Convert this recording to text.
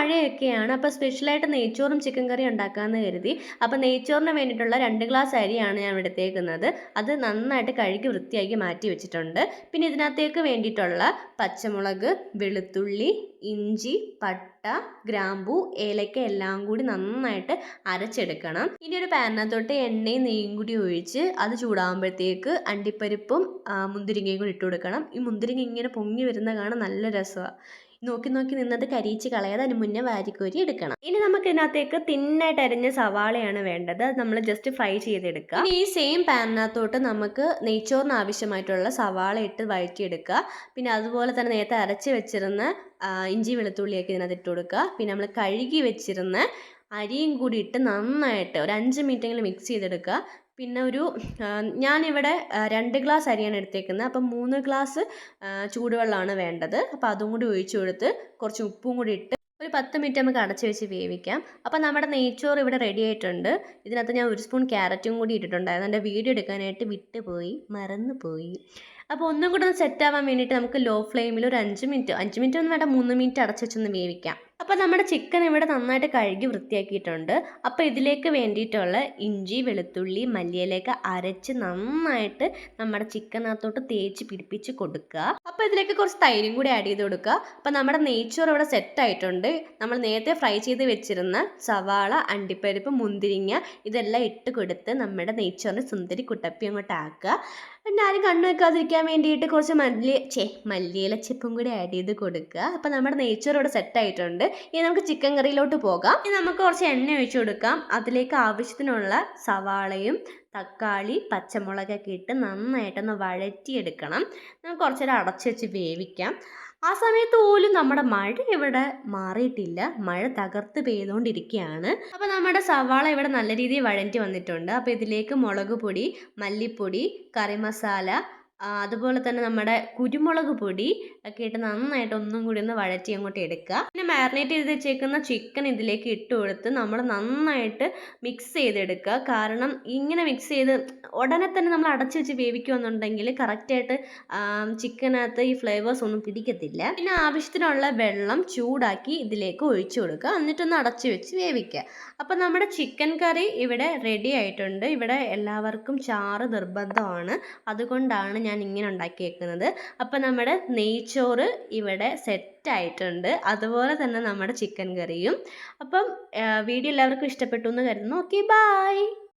മഴയൊക്കെയാണ്. അപ്പോൾ സ്പെഷ്യലായിട്ട് നെയ്ച്ചോറും ചിക്കൻ കറി ഉണ്ടാക്കാമെന്ന് കരുതി. അപ്പോൾ നെയ്ച്ചോറിന് വേണ്ടിയിട്ടുള്ള രണ്ട് ഗ്ലാസ് അരിയാണ് ഞാൻ എടുത്തേക്കുന്നത് അത് നന്നായിട്ട് കഴുകി വൃത്തിയാക്കി മാറ്റി വെച്ചിട്ടുണ്ട്. പിന്നെ ഇതിനകത്തേക്ക് വേണ്ടിയിട്ടുള്ള പച്ചമുളക് വെളുത്തുള്ളി ഇഞ്ചി പട്ട ഗ്രാമ്പു ഏലക്ക എല്ലാം കൂടി നന്നായിട്ട് അരച്ചെടുക്കണം. ഇനി ഒരു പാനിനകത്തോട്ട് എണ്ണയും നെയ്യും കൂടി ഒഴിച്ച് അത് ചൂടാകുമ്പോഴത്തേക്ക് അണ്ടിപ്പരിപ്പും മുന്തിരിങ്ങയും കൂടി ഇട്ട് കൊടുക്കണം. ഈ മുന്തിരിങ്ങ ഇങ്ങനെ പൊങ്ങി വരുന്ന കാണാൻ നല്ല രസമാണ് നോക്കി നോക്കി നിന്നത് കരിയിച്ച് കളയാതെ അതിന് മുന്നേ വാരിക്കോരി എടുക്കണം. ഇനി നമുക്ക് ഇതിനകത്തേക്ക് തിന്നായിട്ട് അരിഞ്ഞ സവാളയാണ് വേണ്ടത്. അത് നമ്മൾ ജസ്റ്റ് ഫ്രൈ ചെയ്തെടുക്കുക. ഈ സെയിം പാനിനകത്തോട്ട് നമുക്ക് നെയ്ച്ചോറിന് ആവശ്യമായിട്ടുള്ള സവാള ഇട്ട് വഴറ്റിയെടുക്കുക. പിന്നെ അതുപോലെ തന്നെ നേരത്തെ അരച്ച് വെച്ചിരുന്ന ഇഞ്ചി വെളുത്തുള്ളിയൊക്കെ ഇതിനകത്ത് ഇട്ട് കൊടുക്കുക. പിന്നെ നമ്മൾ കഴുകി വെച്ചിരുന്ന അരിയും കൂടി ഇട്ട് നന്നായിട്ട് ഒരു അഞ്ച് മിനിറ്റെങ്കിലും മിക്സ് ചെയ്തെടുക്കുക. പിന്നെ ഒരു ഞാനിവിടെ രണ്ട് ഗ്ലാസ് അരിയാണ് എടുത്തേക്കുന്നത്. അപ്പം മൂന്ന് ഗ്ലാസ് ചൂടുവെള്ളമാണ് വേണ്ടത്. അപ്പോൾ അതും കൂടി ഒഴിച്ചു കൊടുത്ത് കുറച്ച് ഉപ്പും കൂടി ഇട്ട് ഒരു പത്ത് മിനിറ്റ് നമുക്ക് അടച്ച് വെച്ച് വേവിക്കാം. അപ്പോൾ നമ്മുടെ നെയ്ച്ചോറ് ഇവിടെ റെഡി ആയിട്ടുണ്ട്. ഇതിനകത്ത് ഞാൻ ഒരു സ്പൂൺ ക്യാരറ്റും കൂടി ഇട്ടിട്ടുണ്ടായിരുന്നു. എന്റെ വീഡിയോ എടുക്കാനായിട്ട് വിട്ട് പോയി മറന്നു പോയി അപ്പോൾ ഒന്നും കൂടെ ഒന്ന് സെറ്റ് ആവാൻ വേണ്ടിയിട്ട് നമുക്ക് ലോ ഫ്ലെയിമിൽ ഒരു അഞ്ച് മിനിറ്റ് അഞ്ച് മിനിറ്റ് ഒന്നും വേണ്ട മൂന്ന് മിനിറ്റ് അടച്ച് വെച്ചൊന്ന് വേവിക്കാം. അപ്പോൾ നമ്മുടെ ചിക്കൻ ഇവിടെ നന്നായിട്ട് കഴുകി വൃത്തിയാക്കിയിട്ടുണ്ട്. അപ്പോൾ ഇതിലേക്ക് വേണ്ടിയിട്ടുള്ള ഇഞ്ചി വെളുത്തുള്ളി മല്ലിയിലേക്ക് അരച്ച് നന്നായിട്ട് നമ്മുടെ ചിക്കനകത്തോട്ട് തേച്ച് പിടിപ്പിച്ച് കൊടുക്കുക. അപ്പോൾ ഇതിലേക്ക് കുറച്ച് തൈരും കൂടി ആഡ് ചെയ്ത് കൊടുക്കുക. അപ്പോൾ നമ്മുടെ നെയ്ച്ചോറ് ഇവിടെ സെറ്റ് ആയിട്ടുണ്ട്. നമ്മൾ നേരത്തെ ഫ്രൈ ചെയ്ത് വെച്ചിരുന്ന സവാള അണ്ടിപ്പരിപ്പ് മുന്തിരിങ്ങ ഇതെല്ലാം ഇട്ട് കൊടുത്ത് നമ്മുടെ നെയ്ച്ചോറിന് സുന്ദരി കുട്ടപ്പി അങ്ങോട്ട് ആക്കുക. പിന്നെ കണ്ണു വെക്കാതിരിക്കാൻ വേണ്ടിയിട്ട് കുറച്ച് മല്ലി ചേ മല്ലിയില ചിപ്പും കൂടി ആഡ് ചെയ്ത് കൊടുക്കുക. അപ്പോൾ നമ്മുടെ നെയ്ച്ചോറ് ഇവിടെ സെറ്റ് ആയിട്ടുണ്ട്. ഇനി നമുക്ക് ചിക്കൻ കറിയിലോട്ട് പോകാം. ഇനി നമുക്ക് കുറച്ച് എണ്ണ ഒഴിച്ചു കൊടുക്കാം. അതിലേക്ക് ആവശ്യത്തിനുള്ള സവാളയും തക്കാളി പച്ചമുളകൊക്കെ ഇട്ട് നന്നായിട്ടൊന്ന് വഴറ്റിയെടുക്കണം. നമുക്ക് കുറച്ചേരം അടച്ചു വെച്ച് വേവിക്കാം. ആ സമയത്ത് പോലും നമ്മുടെ മഴ ഇവിടെ മാറിയിട്ടില്ല. മഴ തകർത്ത് പെയ്തുകൊണ്ടിരിക്കുകയാണ്. അപ്പോൾ നമ്മുടെ സവാള ഇവിടെ നല്ല രീതിയിൽ വഴറ്റി വന്നിട്ടുണ്ട്. അപ്പോൾ ഇതിലേക്ക് മുളക് പൊടി മല്ലിപ്പൊടി കറി മസാല അതുപോലെ തന്നെ നമ്മുടെ കുരുമുളക് പൊടി ഒക്കെ ഇട്ട് നന്നായിട്ട് ഒന്നും കൂടി ഒന്ന് വഴറ്റി അങ്ങോട്ട് എടുക്കുക. പിന്നെ മാരിനേറ്റ് ചെയ്ത് വെച്ചേക്കുന്ന ചിക്കൻ ഇതിലേക്ക് ഇട്ട് കൊടുത്ത് നമ്മൾ നന്നായിട്ട് മിക്സ് ചെയ്തെടുക്കുക. കാരണം ഇങ്ങനെ മിക്സ് ചെയ്ത് ഉടനെ തന്നെ നമ്മൾ അടച്ചു വെച്ച് വേവിക്കുകയെന്നുണ്ടെങ്കിൽ കറക്റ്റായിട്ട് ചിക്കനകത്ത് ഈ ഫ്ലേവേഴ്സ് ഒന്നും പിടിക്കത്തില്ല. പിന്നെ ആവശ്യത്തിനുള്ള വെള്ളം ചൂടാക്കി ഇതിലേക്ക് ഒഴിച്ചു കൊടുക്കുക. എന്നിട്ടൊന്ന് അടച്ചു വെച്ച് വേവിക്കുക. അപ്പം നമ്മുടെ ചിക്കൻ കറി ഇവിടെ റെഡി ആയിട്ടുണ്ട്. ഇവിടെ എല്ലാവർക്കും ചാറ് നിർബന്ധമാണ്. അതുകൊണ്ടാണ് ഞാൻ ഇങ്ങനെ ഉണ്ടാക്കിയേക്കുന്നത്. അപ്പോൾ നമ്മുടെ നെയ്ച്ചോറ് ഇവിടെ സെറ്റ് ആയിട്ടുണ്ട്. അതുപോലെ തന്നെ നമ്മുടെ ചിക്കൻ കറിയും. അപ്പം വീഡിയോ എല്ലാവർക്കും ഇഷ്ടപ്പെട്ടു എന്ന് കരുതുന്നു. Okay bye